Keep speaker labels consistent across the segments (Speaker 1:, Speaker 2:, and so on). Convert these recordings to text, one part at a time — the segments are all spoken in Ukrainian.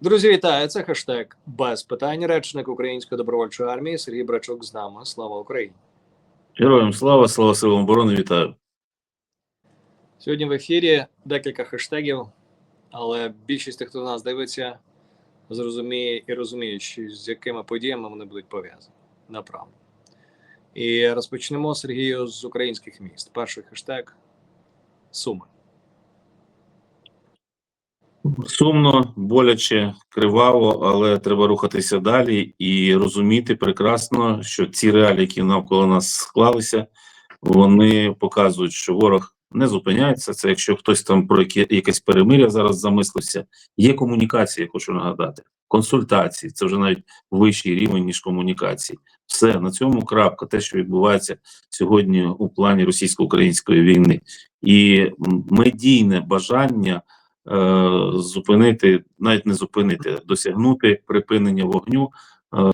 Speaker 1: Друзі, вітаю! Це хештег без питань. Речник Української добровольчої армії Сергій Брачук з нами. Слава Україні!
Speaker 2: Героям слава, слава силам оборони, вітаю.
Speaker 1: Сьогодні в ефірі декілька хештегів, але більшість тих, хто нас дивиться, зрозуміє і розуміє, що з якими подіями вони будуть пов'язані направо. І розпочнемо Сергію з українських міст. Перший хештег Суми.
Speaker 2: Сумно, боляче, криваво, але треба рухатися далі і розуміти прекрасно, що ці реалії, які навколо нас склалися, вони показують, що ворог не зупиняється. Це якщо хтось там про яке, якесь перемиря зараз замислився. Є комунікація, я хочу нагадати. Консультації це вже навіть вищий рівень ніж комунікації. Все на цьому крапка, те, що відбувається сьогодні у плані російсько-української війни, і медійне бажання зупинити, навіть не зупинити, досягнути припинення вогню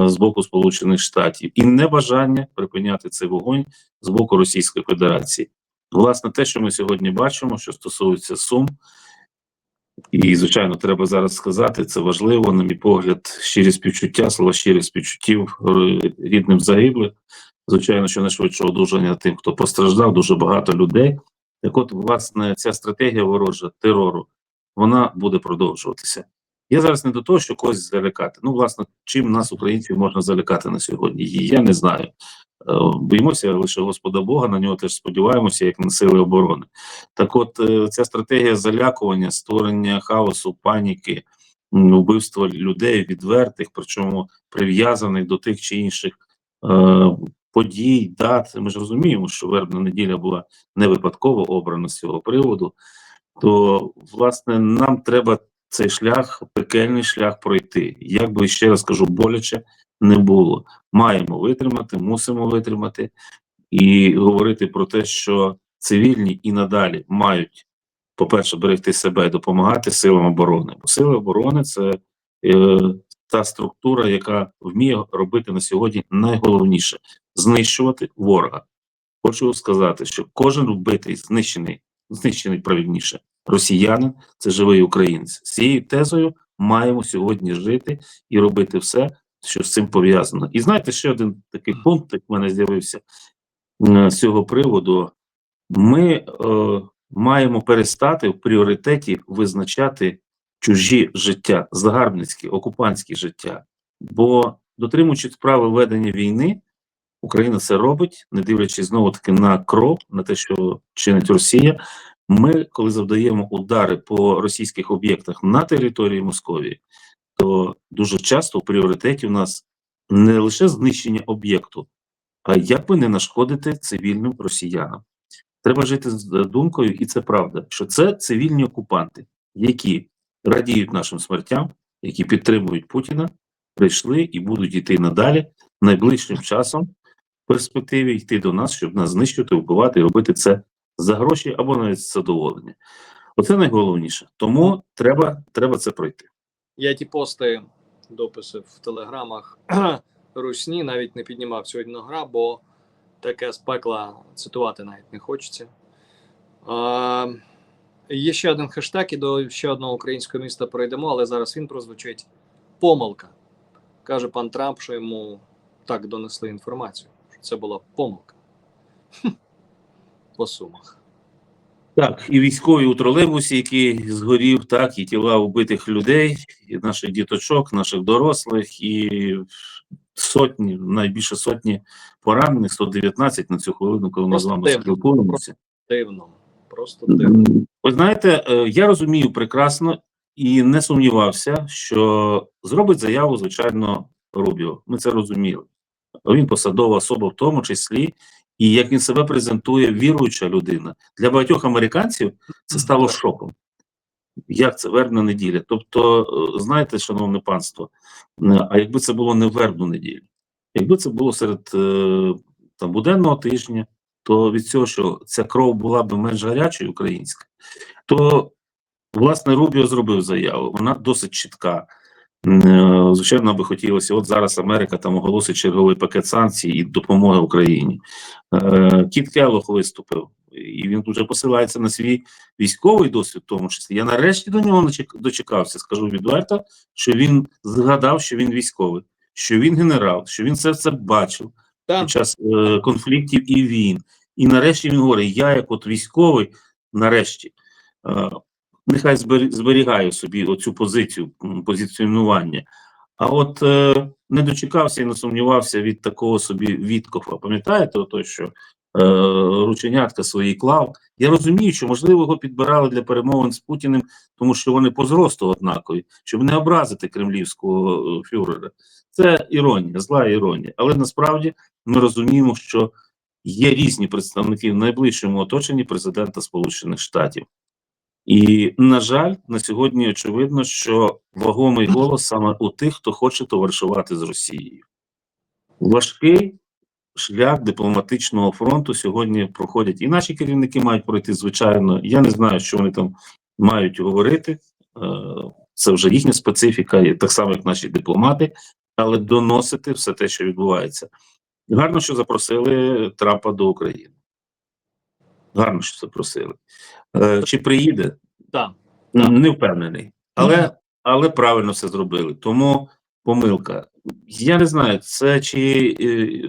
Speaker 2: е, з боку Сполучених Штатів і небажання припиняти цей вогонь з боку Російської Федерації. Власне, те, що ми сьогодні бачимо, що стосується Сум, і звичайно, треба зараз сказати, це важливо, на мій погляд, щирі співчуття, слова щирих співчуттів е, рідним загиблих. Звичайно, що найшвидше одужання тим, хто постраждав, дуже багато людей. Так, от, власне, ця стратегія ворожа терору вона буде продовжуватися. Я зараз не до того, що когось залякати. Ну, власне, чим нас, українців, можна залякати на сьогодні? Я не знаю. Е, Боїмося лише Господа Бога, на нього теж сподіваємося, як на сили оборони. Так, от е, ця стратегія залякування, створення хаосу, паніки, вбивства людей відвертих, причому прив'язаних до тих чи інших е, подій, дат. Ми ж розуміємо, що вербна неділя була не випадково обрана з цього приводу то власне нам треба цей шлях, пекельний шлях пройти. Як би ще раз кажу, боляче не було. Маємо витримати, мусимо витримати і говорити про те, що цивільні і надалі мають, по-перше, берегти себе і допомагати силам оборони. Бо сили оборони це е, та структура, яка вміє робити на сьогодні найголовніше знищувати ворога. Хочу сказати, що кожен вбитий, знищений знищений правильніше росіянин це живий українець. З цією тезою маємо сьогодні жити і робити все, що з цим пов'язано. І знаєте, ще один такий пункт, як в мене з'явився е, з цього приводу. Ми е, маємо перестати в пріоритеті визначати чужі життя, загарбницькі, окупантські життя. Бо, дотримуючись справи ведення війни, Україна це робить, не дивлячись знову таки на кров, на те, що чинить Росія. Ми, коли завдаємо удари по російських об'єктах на території Московії, то дуже часто в пріоритеті в нас не лише знищення об'єкту, а як би не нашкодити цивільним росіянам. Треба жити з думкою, і це правда, що це цивільні окупанти, які радіють нашим смертям, які підтримують Путіна, прийшли і будуть йти надалі найближчим часом перспективі йти до нас, щоб нас знищити, вбивати і робити це за гроші або навіть задоволення. Оце найголовніше. Тому треба, треба це пройти.
Speaker 1: Я ті пости, дописи в телеграмах Русні навіть не піднімав сьогодні гра, бо таке з пекла цитувати навіть не хочеться. А, є ще один хештег, і до ще одного українського міста перейдемо, але зараз він прозвучить помилка. Каже пан Трамп, що йому так донесли інформацію, це була помилка. Хм. По сумах.
Speaker 2: Так, і військові у тролейбусі, який згорів, так, і тіла вбитих людей, і наших діточок, наших дорослих, і сотні, найбільше сотні поранених, 119 на цю хвилину, коли ми з вами спілкуємося.
Speaker 1: Дивно. Просто дивно.
Speaker 2: Ви знаєте, е, я розумію прекрасно і не сумнівався, що зробить заяву, звичайно, Рубіо. Ми це розуміли. Він посадова особа в тому числі, і як він себе презентує, віруюча людина. Для багатьох американців це стало шоком. Як це вербна неділя? Тобто, е, знаєте, шановне панство, е, а якби це було не вербну неділю, якби це було серед е, там буденного тижня, то від цього, що ця кров була б менш гарячою українська, то власне Рубіо зробив заяву. Вона досить чітка. Е, Звичайно, би хотілося, от зараз Америка там оголосить черговий пакет санкцій і допомоги Україні. Е, Кіт Келлох виступив і він дуже посилається на свій військовий досвід, в тому числі. Я нарешті до нього дочекався. Скажу відверто, що він згадав, що він військовий, що він генерал, що він все це бачив
Speaker 1: Так,
Speaker 2: під час е, конфліктів і війн. І нарешті він говорить: я, як от військовий, нарешті, нехай збер- зберігаю собі оцю позицію позиціонування. А от е, не дочекався і не сумнівався від такого собі відкофа. Пам'ятаєте, ото, що е, рученятка свої клав? Я розумію, що можливо його підбирали для перемовин з Путіним, тому що вони по зросту однакові, щоб не образити кремлівського е, фюрера. Це іронія, зла іронія. Але насправді ми розуміємо, що є різні представники в найближчому оточенні президента Сполучених Штатів. І, на жаль, на сьогодні очевидно, що вагомий голос саме у тих, хто хоче товаришувати з Росією. Важкий шлях дипломатичного фронту сьогодні проходять. І наші керівники мають пройти, звичайно. Я не знаю, що вони там мають говорити. Е, Це вже їхня специфіка, так само, як наші дипломати, але доносити все те, що відбувається. Гарно, що запросили Трампа до України. Гарно, що запросили. Е, Чи приїде?
Speaker 1: так.
Speaker 2: М, Не впевнений. Але, але правильно все зробили. Тому помилка. Я не знаю, це чи е,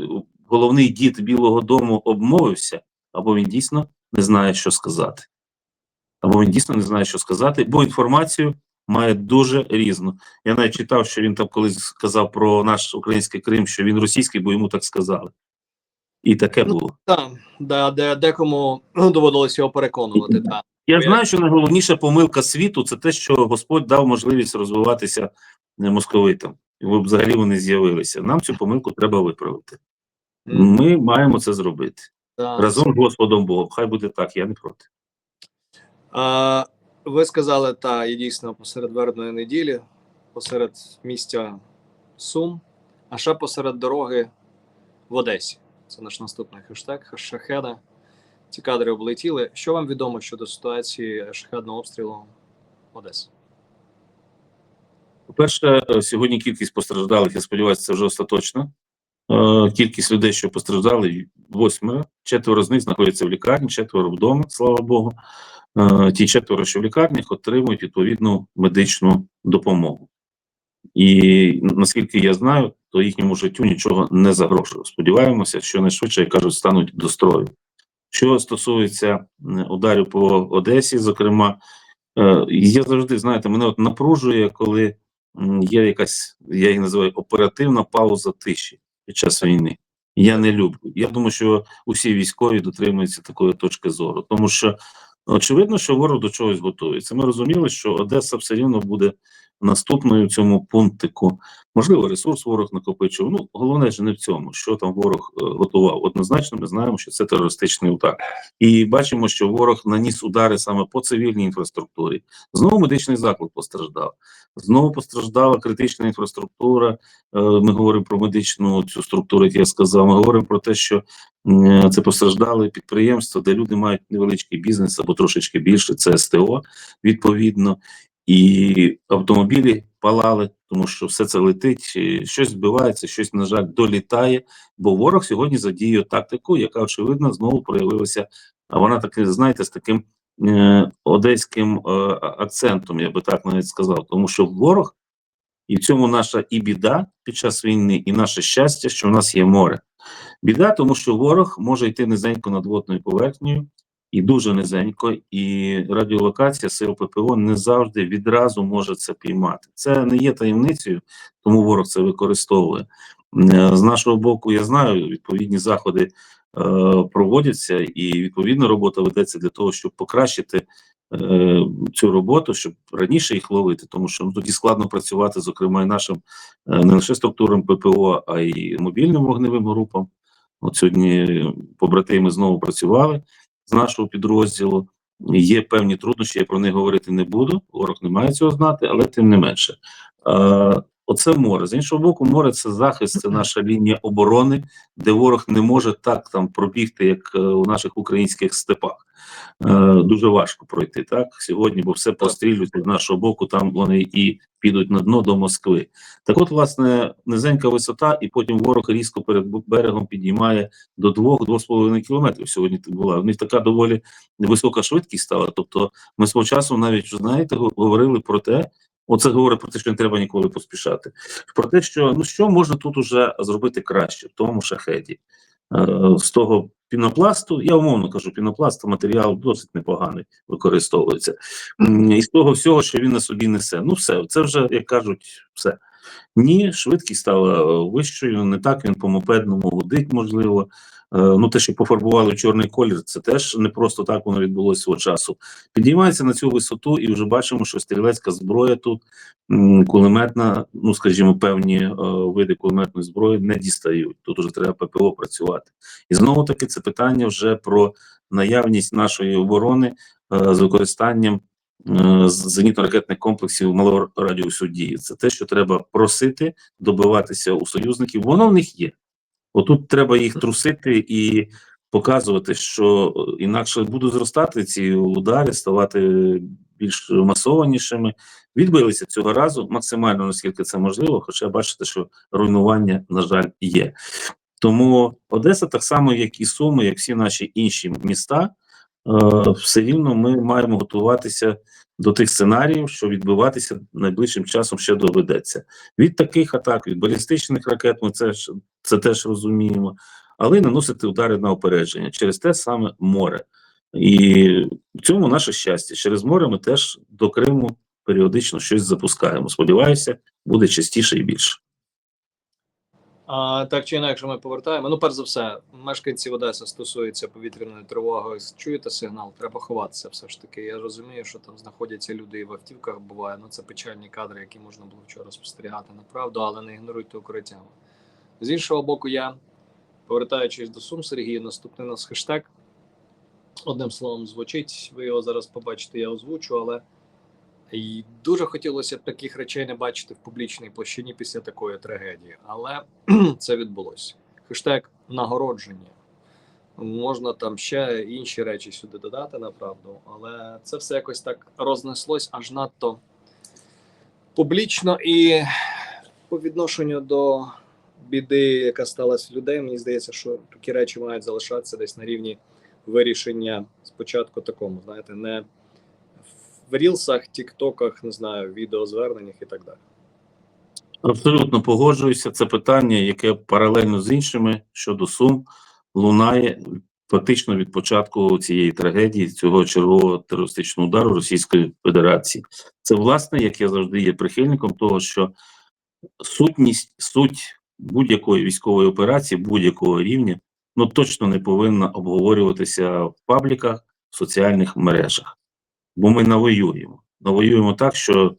Speaker 2: головний дід Білого Дому обмовився, або він дійсно не знає, що сказати. Або він дійсно не знає, що сказати, бо інформацію має дуже різну. Я навіть читав, що він там колись сказав про наш український Крим, що він російський, бо йому так сказали. І таке
Speaker 1: Ну,
Speaker 2: було.
Speaker 1: Так, де, де, декому ну, доводилось його переконувати. Так.
Speaker 2: Я знаю, що найголовніша помилка світу це те, що Господь дав можливість розвиватися е, московитам. І взагалі вони з'явилися. Нам цю помилку треба виправити. Ми маємо це зробити
Speaker 1: так.
Speaker 2: разом з Господом Богом. Хай буде так, я не проти.
Speaker 1: А, ви сказали, та і дійсно посеред вербної неділі, посеред місця Сум, а ще посеред дороги в Одесі. Це наш наступний хештег шахеда. Ці кадри облетіли. Що вам відомо щодо ситуації шахедного обстрілу Одеси?
Speaker 2: По-перше, сьогодні кількість постраждалих, я сподіваюся, це вже остаточно. Е, Кількість людей, що постраждали, восьмеро. Четверо з них знаходяться в лікарні, четверо вдома, слава Богу. Е, Ті четверо, що в лікарнях, отримують відповідну медичну допомогу. І наскільки я знаю, то їхньому життю нічого не загрожує. Сподіваємося, що найшвидше, як кажуть, стануть до строю. Що стосується ударів по Одесі, зокрема, е, я завжди знаєте, мене от напружує, коли є якась, я її називаю оперативна пауза тиші під час війни. Я не люблю. Я думаю, що усі військові дотримуються такої точки зору, тому що очевидно, що ворог до чогось готується. Ми розуміли, що Одеса все рівно буде наступною в цьому пунктику. Можливо, ресурс ворог накопичив. Ну головне ж не в цьому, що там ворог е, готував. Однозначно, ми знаємо, що це терористичний удар, і бачимо, що ворог наніс удари саме по цивільній інфраструктурі. Знову медичний заклад постраждав. Знову постраждала критична інфраструктура. Е, Ми говоримо про медичну цю структуру, як я сказав. Ми говоримо про те, що це постраждали підприємства, де люди мають невеличкий бізнес або трошечки більше. Це СТО відповідно, і автомобілі палали, тому що все це летить, щось збивається, щось на жаль долітає. Бо ворог сьогодні задіює тактику, яка очевидно знову проявилася. А вона таки, знаєте, з таким е, одеським е, акцентом, я би так навіть сказав, тому що ворог, і в цьому наша і біда під час війни, і наше щастя, що в нас є море. Біда, тому що ворог може йти низенько над водною поверхнею, і дуже низенько, і радіолокація сил ППО не завжди відразу може це піймати. Це не є таємницею, тому ворог це використовує. Е, З нашого боку, я знаю, відповідні заходи е, проводяться, і відповідна робота ведеться для того, щоб покращити е, цю роботу, щоб раніше їх ловити, тому що ну, тоді складно працювати, зокрема, і нашим е, не лише структурам ППО, а й мобільним вогневим групам. От сьогодні побратими знову працювали з нашого підрозділу. Є певні труднощі, я про них говорити не буду. Ворог не має цього знати, але тим не менше. Е, оце море. З іншого боку, море це захист, це наша лінія оборони, де ворог не може так там пробігти, як е, у наших українських степах. Е, дуже важко пройти так сьогодні, бо все пострілюють з нашого боку. Там вони і підуть на дно до Москви. Так от, власне, низенька висота, і потім ворог різко перед берегом підіймає до 2-2,5 кілометрів. Сьогодні була. У них така доволі висока швидкість стала. Тобто, ми свого часу навіть знаєте, говорили про те. Оце говорить про те, що не треба ніколи поспішати. Про те, що ну що можна тут уже зробити краще в тому шахеді. Е, з того пінопласту, я умовно кажу, пінопласт матеріал досить непоганий використовується. І з того всього, що він на собі несе. Ну, все, це вже, як кажуть, все. Ні, швидкість стала е, вищою, не так він по мопедному гудить, можливо. Е, Ну, те, що пофарбували чорний колір, це теж не просто так воно відбулося свого часу. Підіймається на цю висоту, і вже бачимо, що стрілецька зброя тут, кулеметна, ну скажімо, певні е, види кулеметної зброї не дістають. Тут вже треба ППО працювати. І знову таки це питання вже про наявність нашої оборони е, з використанням зенітно-ракетних комплексів малого радіусу дії. Це те, що треба просити, добиватися у союзників. Воно в них є. Отут треба їх трусити і показувати, що е, інакше будуть зростати ці удари, ставати більш масованішими. Відбилися цього разу максимально наскільки це можливо, хоча бачите, що руйнування, на жаль, є. Тому Одеса, так само, як і Суми, як всі наші інші міста, е, все рівно ми маємо готуватися до тих сценаріїв, що відбуватися найближчим часом ще доведеться. Від таких атак, від балістичних ракет, ми це, це теж розуміємо, але й наносити удари на опередження через те саме море. І в цьому наше щастя. Через море ми теж до Криму періодично щось запускаємо. Сподіваюся, буде частіше і більше.
Speaker 1: А, так чи інакше ми повертаємо. Ну, перш за все, мешканців Одеси стосується повітряної тривоги. Чуєте сигнал? Треба ховатися все ж таки. Я розумію, що там знаходяться люди і в автівках буває. Ну це печальні кадри, які можна було вчора спостерігати направду, але не ігноруйте укриттями. З іншого боку, я, повертаючись до Сум, Сергій, наступний у нас хештег. Одним словом, звучить. Ви його зараз побачите, я озвучу, але і дуже хотілося б таких речей не бачити в публічній площині після такої трагедії. Але це відбулося. Хештег нагородження. Можна там ще інші речі сюди додати, направду, але це все якось так рознеслось аж надто публічно і по відношенню до біди, яка сталася людей, мені здається, що такі речі мають залишатися десь на рівні вирішення спочатку такому, знаєте, не в рілсах, тіктоках, не знаю, відеозверненнях і так далі.
Speaker 2: Абсолютно погоджуюся. Це питання, яке паралельно з іншими щодо Сум лунає фактично від початку цієї трагедії, цього чергового терористичного удару Російської Федерації. Це власне, як я завжди є прихильником того, що сутність, суть будь-якої військової операції, будь-якого рівня, ну точно не повинна обговорюватися в пабліках, в соціальних мережах. Бо ми навоюємо. Навоюємо так, що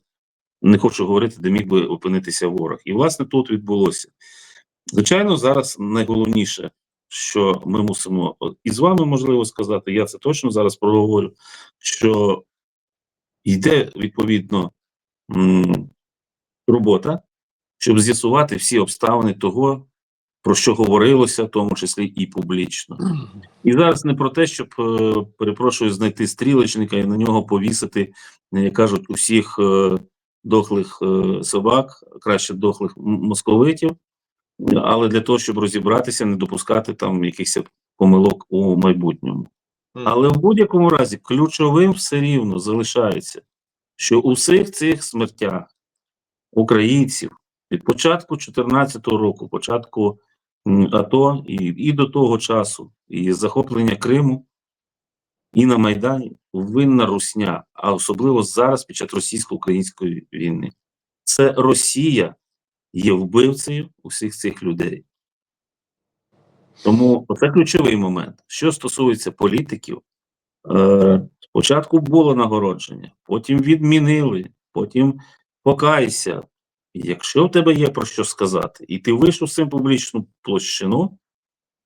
Speaker 2: не хочу говорити, де міг би опинитися ворог. І власне тут відбулося. Звичайно, зараз найголовніше, що ми мусимо і з вами можливо сказати, я це точно зараз проговорю, що йде відповідно робота, щоб з'ясувати всі обставини того, про що говорилося, в тому числі і публічно. І зараз не про те, щоб е, перепрошую знайти стрілочника і на нього повісити, е, як кажуть, усіх е, дохлих собак, краще дохлих московитів, але для того, щоб розібратися, не допускати там якихось помилок у майбутньому. Але в будь-якому разі ключовим все рівно залишається, що у всіх цих смертях українців від початку 2014 року, початку АТО і, і до того часу, і захоплення Криму, і на Майдані винна Русня, а особливо зараз під час російсько-української війни. Це Росія є вбивцею усіх цих людей. Тому це ключовий момент. Що стосується політиків, е, спочатку було нагородження, потім відмінили, потім покайся. Якщо в тебе є про що сказати, і ти вийшов з цим публічну площину,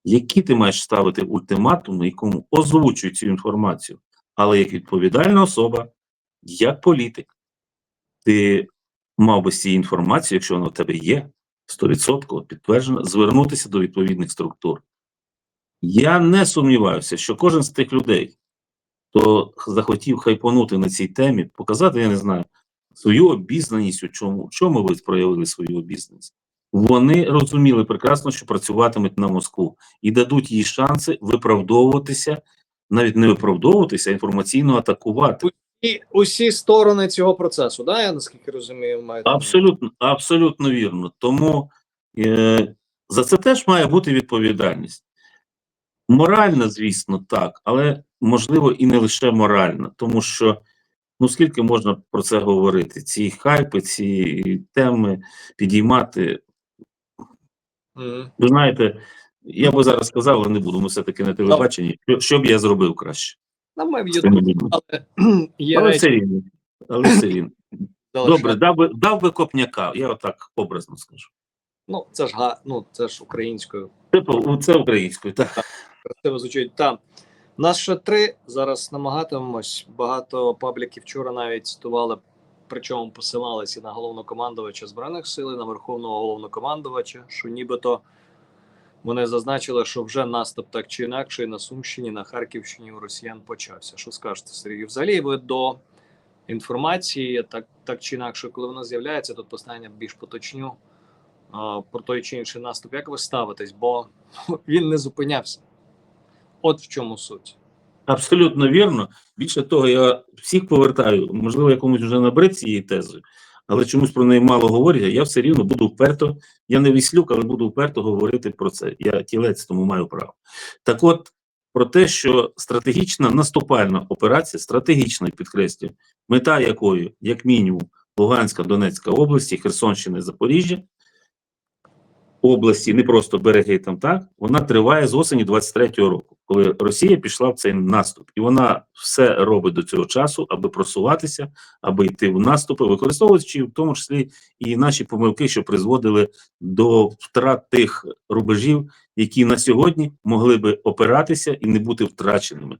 Speaker 2: які ти маєш ставити ультиматуми, якому озвучуй цю інформацію, але як відповідальна особа, як політик, ти мав би з цією інформацією, якщо вона в тебе є, 100% підтверджена, звернутися до відповідних структур. Я не сумніваюся, що кожен з тих людей, хто захотів хайпонути на цій темі, показати, я не знаю, свою обізнаність у чому? В чому ви проявили свою обізнаність? Вони розуміли прекрасно, що працюватимуть на Москву і дадуть їй шанси виправдовуватися, навіть не виправдовуватися, а інформаційно атакувати.
Speaker 1: І усі сторони цього процесу, да, я наскільки розумію, маєте.
Speaker 2: Абсолютно, абсолютно вірно. Тому е, за це теж має бути відповідальність. Моральна, звісно, так, але можливо і не лише моральна, тому що ну скільки можна про це говорити? Ці хайпи, ці теми підіймати. Ви знаєте, я би зараз сказав, але не буду. Ми все-таки на телебаченні. Що, що б я зробив краще?
Speaker 1: На ми в Ютубі, але є
Speaker 2: Але все рівно. Але все рівно. Добре, дав би, дав би копняка, я отак образно скажу.
Speaker 1: Ну, це ж га, ну це ж українською.
Speaker 2: Типу, це українською, так.
Speaker 1: Красиво звучить. Там. Нас ще три. Зараз намагатимемось. Багато пабліків вчора навіть цитували, причому посилалися на головнокомандувача Збройних сил, на верховного головнокомандувача, що нібито вони зазначили, що вже наступ так чи інакше на Сумщині, на Харківщині у росіян почався. Що скажете, Сергій? Взагалі ви до інформації, так, так чи інакше, коли вона з'являється, тут питання більш поточню про той чи інший наступ. Як ви ставитесь? Бо він не зупинявся. От в чому суть.
Speaker 2: Абсолютно вірно. Більше того, я всіх повертаю, можливо, якомусь вже набрид цієї тези, але чомусь про неї мало говорять. Я все рівно буду вперто. Я не віслюк, але буду вперто говорити про це. Я тілець, тому маю право. Так от, про те, що стратегічна наступальна операція, стратегічна підкреслюю, мета якої, як мінімум, Луганська, Донецька області, Херсонщина, Запоріжжя, області, не просто береги там так, вона триває з осені 23-го року, коли Росія пішла в цей наступ, і вона все робить до цього часу, аби просуватися, аби йти в наступи, використовуючи в тому числі і наші помилки, що призводили до втрат тих рубежів, які на сьогодні могли би опиратися і не бути втраченими.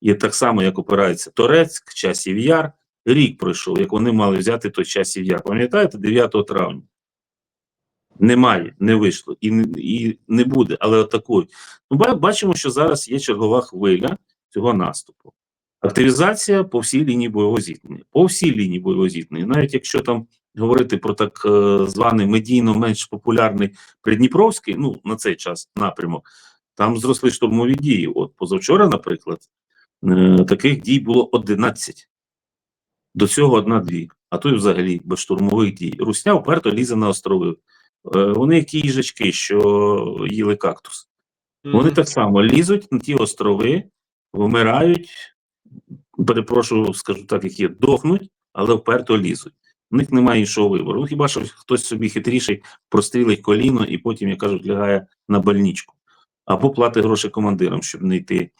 Speaker 2: І так само, як опирається Торецьк, Часів Яр, рік пройшов, як вони мали взяти той Часів Яр. Пам'ятаєте, 9 травня? Немає, не вийшло і, і не буде, але атакують. Ну, бачимо, що зараз є чергова хвиля цього наступу. Активізація по всій лінії бойового зіткнення. По всій лінії бойового зіткнення. Навіть якщо там говорити про так е, званий медійно менш популярний Придніпровський, ну на цей час напрямок, там зросли штурмові дії. От позавчора, наприклад, е, таких дій було 11. До цього одна-дві, а то й взагалі без штурмових дій. Русня вперто лізе на острови. Е, Вони як ті їжачки, що їли кактус. Вони так само лізуть на ті острови, вмирають, перепрошую, скажу так, як є, дохнуть, але вперто лізуть. У них немає іншого вибору. Ну, Хіба що хтось собі хитріший прострілить коліно і потім, як кажуть, лягає на больничку. Або платить гроші командирам, щоб не йти е,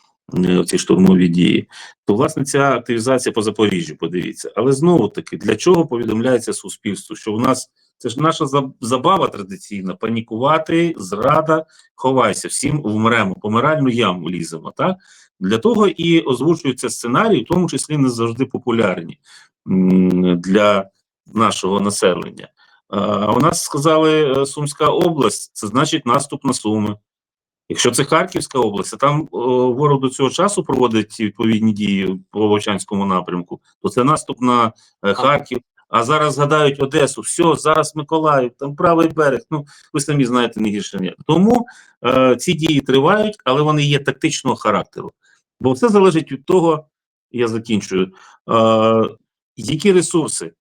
Speaker 2: ці штурмові дії. То, власне, ця активізація по Запоріжжю, подивіться. Але знову таки, для чого повідомляється суспільству? Що в нас це ж наша забава традиційна: панікувати, зрада, ховайся, всім вмремо, помиральну яму ліземо. Так для того і озвучуються сценарії, в тому числі не завжди популярні для нашого населення. А у нас сказали е, Сумська область, це значить наступ на Суми. Якщо це Харківська область, а там о, ворог до цього часу проводить відповідні дії по Вовчанському напрямку, то це наступ на е, Харків. А зараз згадають Одесу, все, зараз Миколаїв, там правий берег. Ну ви самі знаєте не гірше. ні. Тому е, ці дії тривають, але вони є тактичного характеру. Бо все залежить від того, я закінчую, е, які ресурси,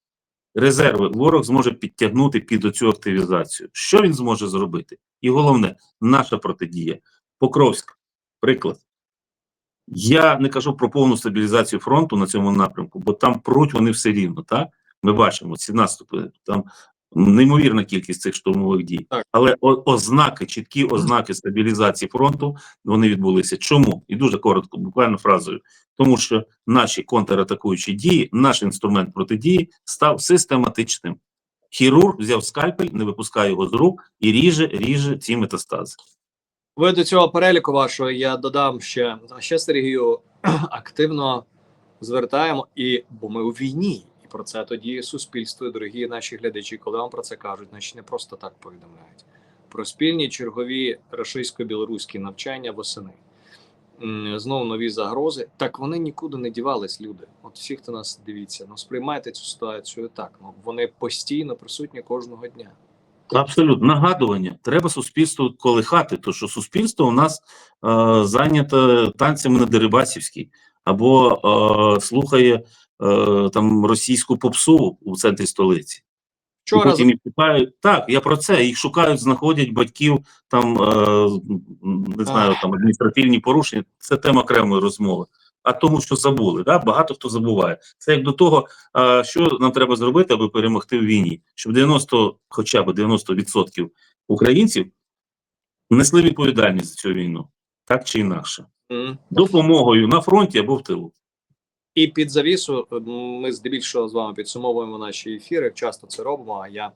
Speaker 2: резерви ворог зможе підтягнути під цю активізацію. Що він зможе зробити? І головне, наша протидія. Покровськ, приклад. Я не кажу про повну стабілізацію фронту на цьому напрямку, бо там пруть вони все рівно. Так? Ми бачимо ці наступи. Там неймовірна кількість цих штурмових дій.
Speaker 1: Так.
Speaker 2: Але ознаки, чіткі ознаки стабілізації фронту вони відбулися. Чому? І дуже коротко, буквально фразою. Тому що наші контратакуючі дії, наш інструмент протидії став систематичним. Хірург взяв скальпель, не випускає його з рук і ріже, ріже ці метастази.
Speaker 1: Ви до цього переліку вашого я додам ще ще Сергію активно звертаємо, і бо ми у війні, і про це тоді суспільство, і дорогі наші глядачі, коли вам про це кажуть, значить не просто так повідомляють про спільні чергові російсько-білоруські навчання восени. Знову нові загрози. Так вони нікуди не дівались, люди. От всі, хто нас дивіться, ну сприймайте цю ситуацію так. Ну вони постійно присутні кожного дня.
Speaker 2: Абсолютно нагадування. Треба суспільству колихати, то що суспільство у нас е, зайнято танцями на Дерибасівській або е, слухає е, там російську попсу у центрі столиці.
Speaker 1: Вчора
Speaker 2: потім їх шукають. Так, я про це. Їх шукають, знаходять батьків там е, не знаю, там адміністративні порушення. Це тема окремої розмови. А тому, що забули, да? багато хто забуває. Це як до того, а, що нам треба зробити, аби перемогти в війні, щоб 90, хоча б 90% українців несли відповідальність за цю війну, так чи інакше, допомогою на фронті або в тилу.
Speaker 1: І під завісу ми здебільшого з вами підсумовуємо наші ефіри. Часто це робимо. А я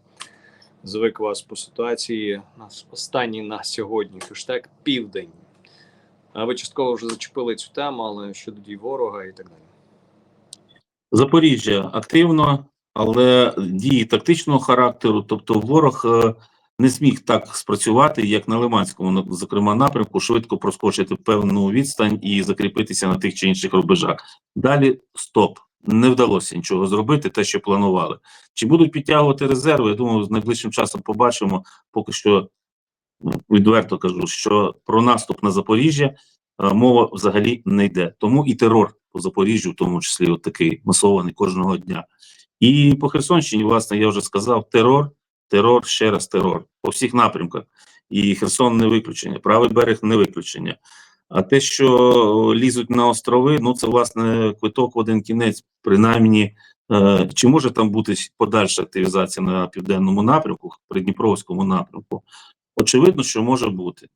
Speaker 1: звик вас по ситуації. Нас останній на сьогодні хештег південь. Ви частково вже зачепили цю тему, але щодо дій ворога і так далі.
Speaker 2: Запоріжжя активно, але дії тактичного характеру, тобто ворог е, не зміг так спрацювати, як на Лиманському, зокрема, напрямку, швидко проскочити певну відстань і закріпитися на тих чи інших рубежах. Далі стоп. Не вдалося нічого зробити, те, що планували. Чи будуть підтягувати резерви? Я думаю, з найближчим часом побачимо. Поки що ну, відверто кажу, що про наступ на Запоріжжя е, мова взагалі не йде. Тому і терор по Запоріжжю, в тому числі, от такий масований кожного дня. І по Херсонщині, власне, я вже сказав: терор, терор, ще раз терор по всіх напрямках. І Херсон не виключення, правий берег не виключення. А те, що лізуть на острови, ну це власне квиток в один кінець, принаймні. Е, чи може там бути подальша активізація на південному напрямку, придніпровському напрямку? Очевидно, що може бути.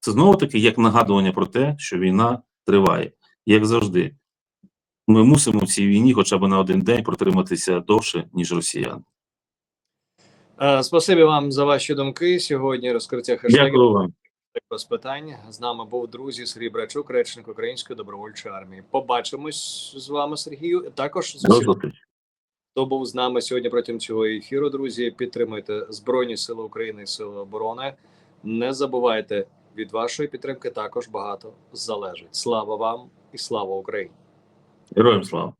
Speaker 2: Це знову таки як нагадування про те, що війна триває, як завжди. Ми мусимо в цій війні хоча б на один день протриматися довше, ніж росіяни.
Speaker 1: Е, Спасибі вам за ваші думки. Сьогодні розкриття хештегів
Speaker 2: Дякую вам.
Speaker 1: без питань. З нами був друзі Сергій Брачук, речник Української добровольчої армії. Побачимось з вами, Сергію. Також з хто був з нами сьогодні протягом цього ефіру. Друзі, підтримуйте Збройні Сили України і Сили оборони. Не забувайте від вашої підтримки також багато залежить. Слава вам і слава Україні!
Speaker 2: Героям слава.